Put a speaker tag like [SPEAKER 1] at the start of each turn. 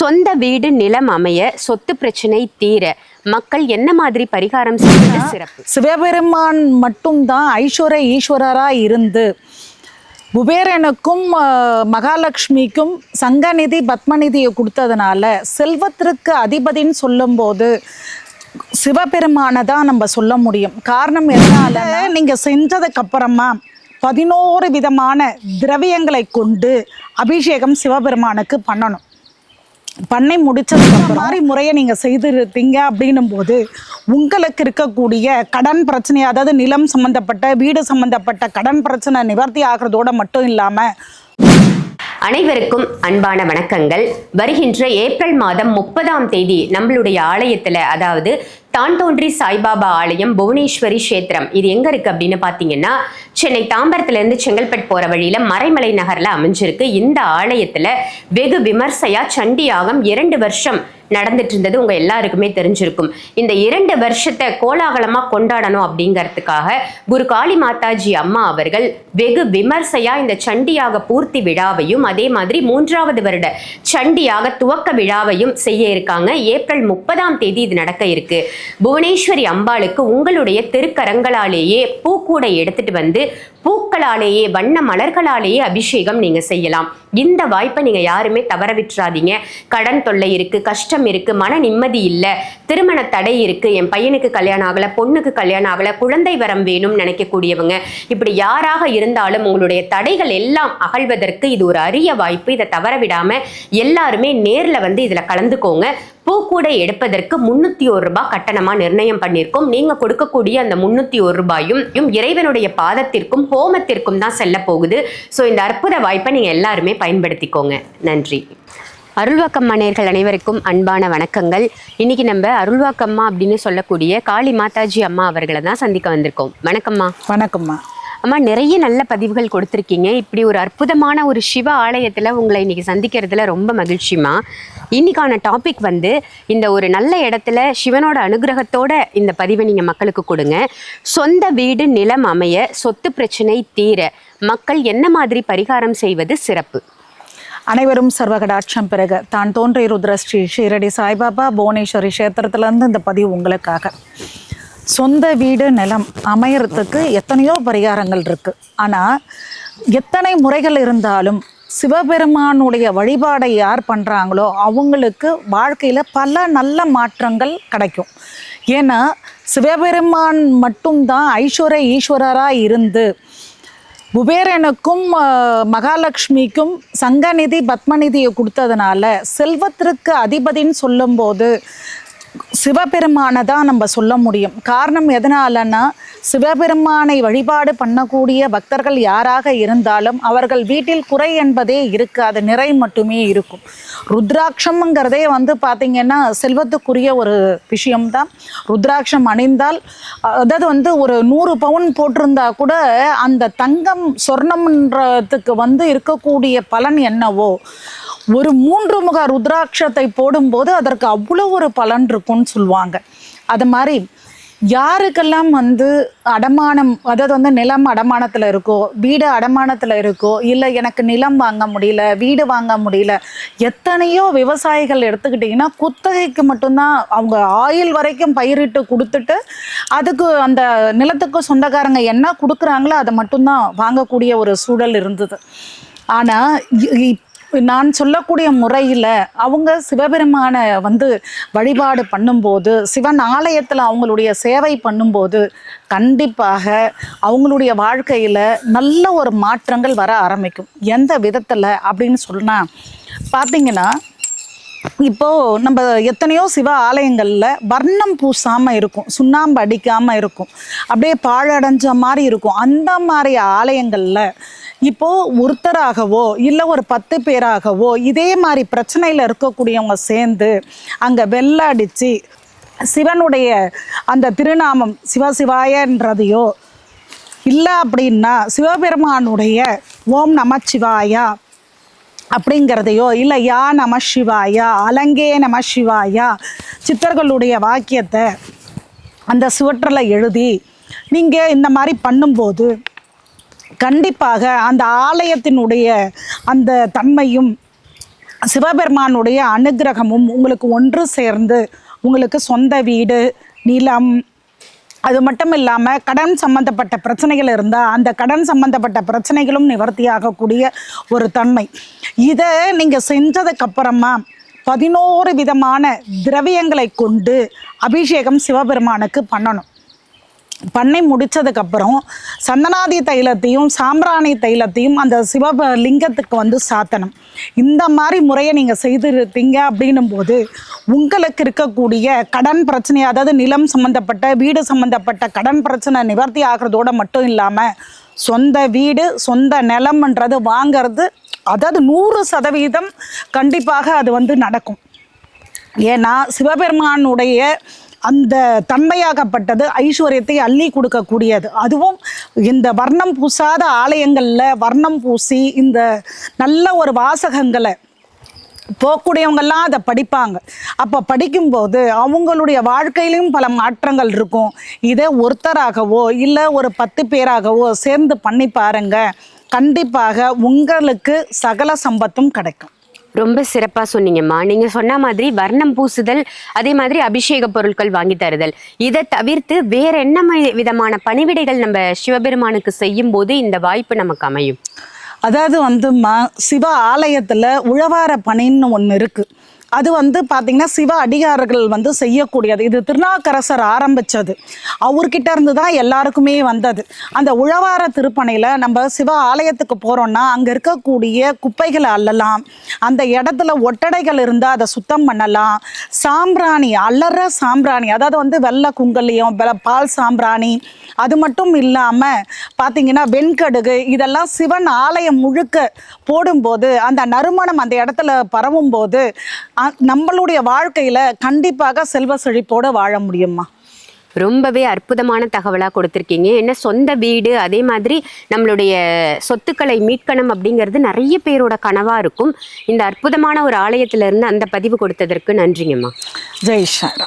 [SPEAKER 1] சொந்த வீடு நிலம் அமைய சொத்து பிரச்சனை தீர மக்கள் என்ன மாதிரி பரிகாரம் செய்வது சிறப்பு?
[SPEAKER 2] சிவபெருமான் மட்டும்தான் ஐஸ்வர ஈஸ்வரரா இருந்து குபேரனுக்கும் மகாலட்சுமிக்கும் சங்கநிதி பத்மநிதியை கொடுத்ததுனால செல்வத்திற்கு அதிபதின்னு சொல்லும்போது சிவபெருமானை தான் நம்ம சொல்ல முடியும். காரணம் எதனால நீங்க செஞ்சதுக்கு அப்புறமா பதினோரு விதமான திரவியங்களை கொண்டு அபிஷேகம் சிவபெருமானுக்கு பண்ணணும். பண்ணை முடிச்சதுக்கு மாதிரி முறையை நீங்க செய்திருத்தீங்க அப்படின்னும் போது உங்களுக்கு இருக்கக்கூடிய கடன் பிரச்சனை அதாவது நிலம் சம்பந்தப்பட்ட வீடு சம்பந்தப்பட்ட கடன் பிரச்சனை நிவர்த்தி ஆகிறதோட மட்டும் இல்லாம
[SPEAKER 1] அனைவருக்கும் அன்பான வணக்கங்கள். வருகின்ற ஏப்ரல் மாதம் முப்பதாம் தேதி நம்மளுடைய ஆலயத்துல அதாவது தான் தோன்றி சாய்பாபா ஆலயம் புவனேஸ்வரி கஷேத்திரம். இது எங்க இருக்கு அப்படின்னு பாத்தீங்கன்னா சென்னை தாம்பரத்துல இருந்து செங்கல்பட்டு போற வழியில மறைமலை நகர்ல அமைஞ்சிருக்கு. இந்த ஆலயத்துல வெகு விமர்சையா சண்டி யாகம் இரண்டு வருஷம் நடந்துட்டு இருந்தது. உங்க எல்லாருக்குமே தெரிஞ்சிருக்கும். இந்த இரண்டு வருஷத்தை கோலாகலமா கொண்டாடணும் அப்படிங்கிறதுக்காக குரு காளி மாதாஜி அம்மா அவர்கள் வெகு விமர்சையா இந்த சண்டியாக பூர்த்தி விழாவையும் அதே மாதிரி மூன்றாவது வருட சண்டியாக துவக்க விழாவையும் செய்ய இருக்காங்க. ஏப்ரல் முப்பதாம் தேதி இது நடக்க இருக்கு. புவனேஸ்வரி அம்பாளுக்கு உங்களுடைய திருக்கரங்களாலேயே பூக்கூடை எடுத்துட்டு வந்து பூக்களாலேயே வண்ண மலர்களாலேயே அபிஷேகம் நீங்க செய்யலாம். இந்த வாய்ப்பை நீங்க யாருமே தவற விட்டுறாதீங்க. கடன் தொல்லை இருக்கு கஷ்டம் இருக்கு மன நிம்மதி இல்ல திருமண தடை இருக்கு என் பையனுக்கு கல்யாணம் ஆகல பொண்ணுக்கு கல்யாணம் ஆகல குழந்தை வரம் வேணும்னு நினைக்கக்கூடியவங்க இப்படி யாராக இருந்தாலும் உங்களுடைய தடைகள் எல்லாம் அகழ்வதற்கு இது ஒரு அரிய வாய்ப்பு. இதை தவற விடாம எல்லாருமே நேர்ல வந்து இதுல கலந்துக்கோங்க. பூக்கூடை எடுப்பதற்கு முன்னூத்தி ஒரு ரூபாய் கட்டணமா நிர்ணயம் பண்ணியிருக்கோம் நீங்க கொடுக்கக்கூடிய அந்த முன்னூத்தி ஒரு ரூபாயும் யும் இறைவனுடைய பாதத்திற்கும் ஹோமத்திற்கும் தான் செல்ல போகுது. ஸோ இந்த அற்புத வாய்ப்பை நீங்க எல்லாருமே பயன்படுத்திக்கோங்க. நன்றி. அருள்வாக்கம்மா நேர்கள் அனைவருக்கும் அன்பான வணக்கங்கள். இன்னைக்கு நம்ம அருள்வாக்கம்மா அப்படின்னு சொல்லக்கூடிய காளி மாதாஜி அம்மா அவர்களை தான் சந்திக்க வந்திருக்கோம். வணக்கம்மா.
[SPEAKER 2] வணக்கம்மா.
[SPEAKER 1] அம்மா நிறைய நல்ல பதிவுகள் கொடுத்துருக்கீங்க. இப்படி ஒரு அற்புதமான ஒரு சிவ ஆலயத்தில் உங்களை இன்னைக்கு சந்திக்கிறதுல ரொம்ப மகிழ்ச்சிமா இன்னைக்கான டாபிக் வந்து இந்த ஒரு நல்ல இடத்துல சிவனோட அனுகிரகத்தோட இந்த பதிவை நீங்கள் மக்களுக்கு கொடுங்க. சொந்த வீடு நிலம் அமைய சொத்து பிரச்சனை தீர மக்கள் என்ன மாதிரி பரிகாரம் செய்வது சிறப்பு?
[SPEAKER 2] அனைவரும் சர்வகடாட்சம் பிறகு தான் தோன்றிய ருத்ர ஸ்ரீ ஷீரடி சாய்பாபா புவனேஸ்வரி கஷேத்திரத்துலேருந்து இந்த பதிவு உங்களுக்காக. சொந்த வீடு நிலம் அமையறதுக்கு எத்தனையோ பரிகாரங்கள் இருக்குது ஆனால் எத்தனை முறைகள் இருந்தாலும் சிவபெருமானுடைய வழிபாடை யார் பண்ணுறாங்களோ அவங்களுக்கு வாழ்க்கையில் பல நல்ல மாற்றங்கள் கிடைக்கும். ஏன்னா சிவபெருமான் மட்டும்தான் ஐஸ்வர ஈஸ்வரராக இருந்து குபேரனுக்கும் மகாலட்சுமிக்கும் சங்கநிதி பத்மநிதியை கொடுத்ததுனால செல்வத்திற்கு அதிபதின்னு சொல்லும்போது சிவபெருமானை தான் நம்ம சொல்ல முடியும். காரணம் எதனாலன்னா சிவபெருமானை வழிபாடு பண்ணக்கூடிய பக்தர்கள் யாராக இருந்தாலும் அவர்கள் வீட்டில் குறை என்பதே இருக்காது நிறை மட்டுமே இருக்கும். ருத்ராட்சம்ங்கிறதே வந்து பார்த்திங்கன்னா செல்வத்துக்குரிய ஒரு விஷயம்தான். ருத்ராட்சம் அணிந்தால் அதாவது வந்து ஒரு நூறு பவுன் போட்டிருந்தா கூட அந்த தங்கம் சொர்ணம்ன்றதுக்கு வந்து இருக்கக்கூடிய பலன் என்னவோ ஒரு மூன்று முக ருத்ராட்சத்தை போடும்போது அதற்கு அவ்வளோ ஒரு பலன் இருக்கும்னு சொல்லுவாங்க. அது மாதிரி யாருக்கெல்லாம் வந்து அடமானம் அதாவது வந்து நிலம் அடமானத்தில் இருக்கோ வீடு அடமானத்தில் இருக்கோ இல்லை எனக்கு நிலம் வாங்க முடியல வீடு வாங்க முடியல எத்தனையோ விவசாயிகள் எடுத்துக்கிட்டிங்கன்னா குத்தகைக்கு மட்டும்தான் அவங்க ஆயில் வரைக்கும் பயிரிட்டு கொடுத்துட்டு அதுக்கு அந்த நிலத்துக்கு சொந்தக்காரங்க என்ன கொடுக்குறாங்களோ அதை மட்டும்தான் வாங்கக்கூடிய ஒரு சூழல் இருந்தது. ஆனால் நான் சொல்லக்கூடிய முறையில் அவங்க சிவபெருமானை வந்து வழிபாடு பண்ணும்போது சிவன் ஆலயத்தில் அவங்களுடைய சேவை பண்ணும்போது கண்டிப்பாக அவங்களுடைய வாழ்க்கையில் நல்ல ஒரு மாற்றங்கள் வர ஆரம்பிக்கும். எந்த விதத்தில் அப்படின்னு சொன்னால் பார்த்தீங்கன்னா இப்போ நம்ம எத்தனையோ சிவ ஆலயங்களில் வர்ணம் பூசாமல் இருக்கும் சுண்ணாம்பு அடிக்காமல் இருக்கும் அப்படியே பாழடைஞ்ச மாதிரி இருக்கும். அந்த மாதிரி ஆலயங்களில் இப்போ ஒருத்தராகவோ இல்லை ஒரு பத்து பேராகவோ இதே மாதிரி பிரச்சனையில் இருக்கக்கூடியவங்க சேர்ந்து அங்கே வெள்ள அடித்து சிவனுடைய அந்த திருநாமம் சிவசிவாயன்றதையோ இல்லை அப்படின்னா சிவபெருமானுடைய ஓம் நமச்சிவாயா அப்படிங்கிறதையோ இல்லை யா நம சிவாயா அலங்கே நம சிவாயா சித்தர்களுடைய வாக்கியத்தை அந்த சுவற்றில் எழுதி நீங்கள் இந்த மாதிரி பண்ணும்போது கண்டிப்பாக அந்த ஆலயத்தினுடைய அந்த தன்மையும் சிவபெருமானுடைய அனுக்கிரகமும் உங்களுக்கு ஒன்று சேர்ந்து உங்களுக்கு சொந்த வீடு நிலம் அது மட்டும் இல்லாமல் கடன் சம்பந்தப்பட்ட பிரச்சனைகள் இருந்தால் அந்த கடன் சம்பந்தப்பட்ட பிரச்சனைகளும் நிவர்த்தியாகக்கூடிய ஒரு தன்மை. இதை நீங்கள் செஞ்சதுக்கப்புறமா பதினோரு விதமான திரவியங்களை கொண்டு அபிஷேகம் சிவபெருமானுக்கு பண்ணணும். பண்ணை முடித்ததுக்கப்புறம் சந்தனாதி தைலத்தையும் சாம்பிராணி தைலத்தையும் அந்த சிவ லிங்கத்துக்கு வந்து சாத்தணும். இந்த மாதிரி முறையை நீங்கள் செய்திருத்தீங்க அப்படின்னும் போது உங்களுக்கு இருக்கக்கூடிய கடன் பிரச்சனை அதாவது நிலம் சம்மந்தப்பட்ட வீடு சம்மந்தப்பட்ட கடன் பிரச்சனை நிவர்த்தி ஆகிறதோட மட்டும் இல்லாமல் சொந்த வீடு சொந்த நிலம்ன்றது வாங்கிறது அதாவது நூறு சதவீதம் கண்டிப்பாக அது வந்து நடக்கும். ஏன்னா சிவபெருமானுடைய அந்த தன்மையாகப்பட்டது ஐஸ்வர்யத்தை அள்ளி கொடுக்கக்கூடியது. அதுவும் இந்த வர்ணம் பூசாத ஆலயங்களில் வர்ணம் பூசி இந்த நல்ல ஒரு வாசகங்களை போகக்கூடியவங்கெல்லாம் அதை படிப்பாங்க. அப்போ படிக்கும்போது அவங்களுடைய வாழ்க்கையிலும் பல மாற்றங்கள் இருக்கும். இதை ஒருத்தராகவோ இல்லை ஒரு பத்து பேராகவோ சேர்ந்து பண்ணி பாருங்க. கண்டிப்பாக உங்களுக்கு சகல சம்பத்தும் கிடைக்கும்.
[SPEAKER 1] ரொம்ப சிறப்பாக சொன்னீங்கம்மா. நீங்கள் சொன்ன மாதிரி வர்ணம் பூசுதல் அதே மாதிரி அபிஷேக பொருட்கள் வாங்கி தருதல். இதை தவிர்த்து வேற என்ன விதமான பணிவிடைகள் நம்ம சிவபெருமானுக்கு செய்யும் போது இந்த வாய்ப்பு நமக்கு அமையும்?
[SPEAKER 2] அதாவது வந்துமா சிவ ஆலயத்தில் உழவார பணின்னு ஒன்று இருக்குது அது வந்து பார்த்திங்கன்னா சிவ அடிகாரர்கள் வந்து செய்யக்கூடியது. இது திருநாக்கரசர் ஆரம்பித்தது அவர்கிட்ட இருந்து தான் எல்லாருக்குமே வந்தது. அந்த உழவார திருப்பனையில் நம்ம சிவ ஆலயத்துக்கு போகிறோன்னா அங்கே இருக்கக்கூடிய குப்பைகளை அள்ளலாம். அந்த இடத்துல ஒட்டடைகள் இருந்தால் அதை சுத்தம் பண்ணலாம். சாம்பிராணி அலற சாம்பிராணி அதாவது வந்து வெள்ளை குங்கலியம் பால் சாம்பிராணி அது மட்டும் இல்லாமல் பார்த்தீங்கன்னா வெண்கடுகு இதெல்லாம் சிவன் ஆலயம் முழுக்க போடும்போது அந்த நறுமணம் அந்த இடத்துல பரவும் போது நம்மளுடைய வாழ்க்கையில் கண்டிப்பாக செல்வ செழிப்போடு வாழ முடியுமா
[SPEAKER 1] ரொம்பவே அற்புதமான தகவலா கொடுத்துருக்கீங்க. என்ன சொந்த வீடு அதே மாதிரி நம்மளுடைய சொத்துக்களை மீட்கணும் அப்படிங்கிறது நிறைய பேரோட கனவா இருக்கும். இந்த அற்புதமான ஒரு ஆலயத்துல இருந்து அந்த பதிவு கொடுத்ததற்கு நன்றிங்கம்மா.
[SPEAKER 2] ஜெய் ஷாரா